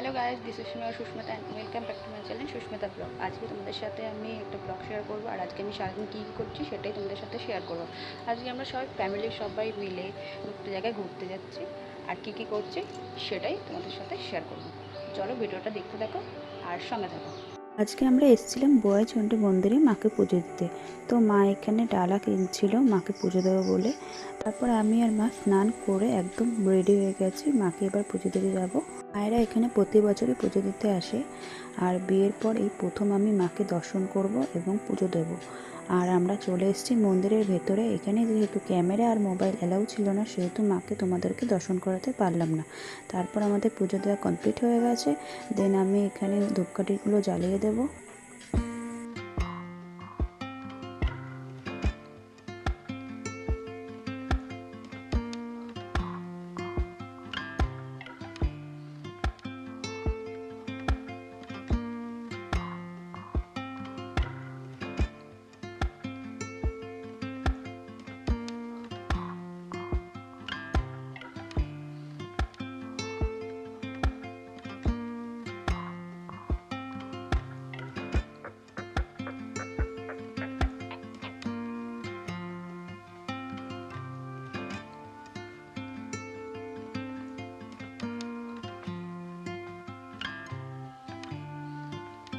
Hello guys this Susmita and welcome back to my channel Susmita vlog আজকে তোমাদের সাথে আমি একটা ব্লগ শেয়ার করব আর আজকে আমি সারাদিন কী কী করছি সেটাই তোমাদের সাথে শেয়ার করব। আজকে আমরা সবাই ফ্যামিলির সবাই মিলে একটা জায়গায় ঘুরতে যাচ্ছি আর কী কী করছি সেটাই তোমাদের সাথে শেয়ার করব। চলো ভিডিওটা দেখতে থাকো আর সঙ্গে থাকো। আজকে আমরা এসেছিলাম বোয়াই চণ্ডী মন্দিরে মাকে পুজো দিতে। তো মা এখানে ডালা কিনছিল মাকে পুজো দেবো বলে। তারপর আমি আর মা স্নান করে একদম রেডি হয়ে গেছি, মাকে এবার পুজো দিতে যাব। মায়েরা এখানে প্রতি বছরই পুজো দিতে আসে। আর বিয়ের পর এই প্রথম আমি মাকে দর্শন করব এবং পুজো দেব। আর আমরা চলে এসেছি মন্দিরের ভেতরে। এখানে যেহেতু ক্যামেরা আর মোবাইল অ্যালাউ ছিল না, সেহেতু মাকে তোমাদেরকে দর্শন করাতে পারলাম না। তারপর আমাদের পুজো দেওয়া কমপ্লিট হয়ে গেছে। দেন আমি এখানে ধূপকাঠিগুলো জ্বালিয়ে দেবো।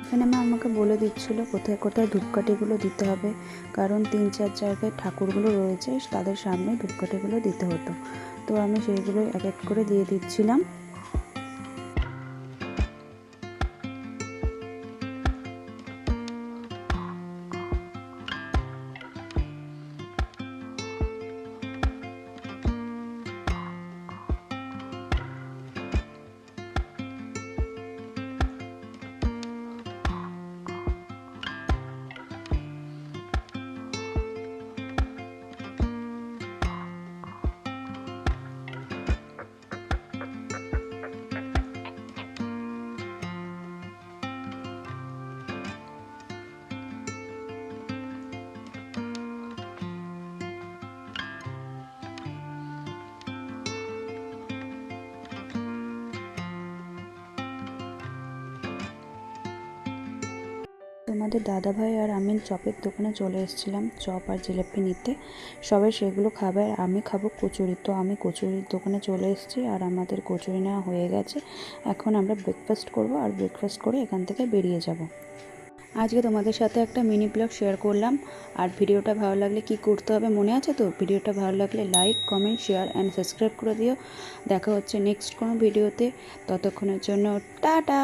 এখানে মা আমাকে বলে দিচ্ছিল কোথায় কোথায় ধূপকাঠিগুলো দিতে হবে। কারণ তিন চার জায়গায় ঠাকুরগুলো রয়েছে, তাদের সামনে ধূপকাঠিগুলো দিতে হতো। তো আমি সেইগুলো এক এক করে দিয়ে দিচ্ছিলাম। তোমাদের দাদাভাই আর আমি চপের দোকানে চলে এসেছিলাম, চপ আর জিলাপি নিতে। সবাই সেগুলো খাবে আর আমি খাব কচুরি। তো আমি কচুরির দোকানে চলে এসেছি আর আমাদের কচুরি নেওয়া হয়ে গেছে। এখন আমরা ব্রেকফাস্ট করব আর ব্রেকফাস্ট করে এখান থেকে বেরিয়ে যাব। আজকে তোমাদের সাথে একটা মিনি ব্লগ শেয়ার করলাম। আর ভিডিওটা ভালো লাগলে কি করতে হবে মনে আছে তো? ভিডিওটা ভালো লাগলে like comment share and subscribe করে দিও। দেখা হচ্ছে নেক্সট কোনো ভিডিওতে ততক্ষণের জন্য টাটা!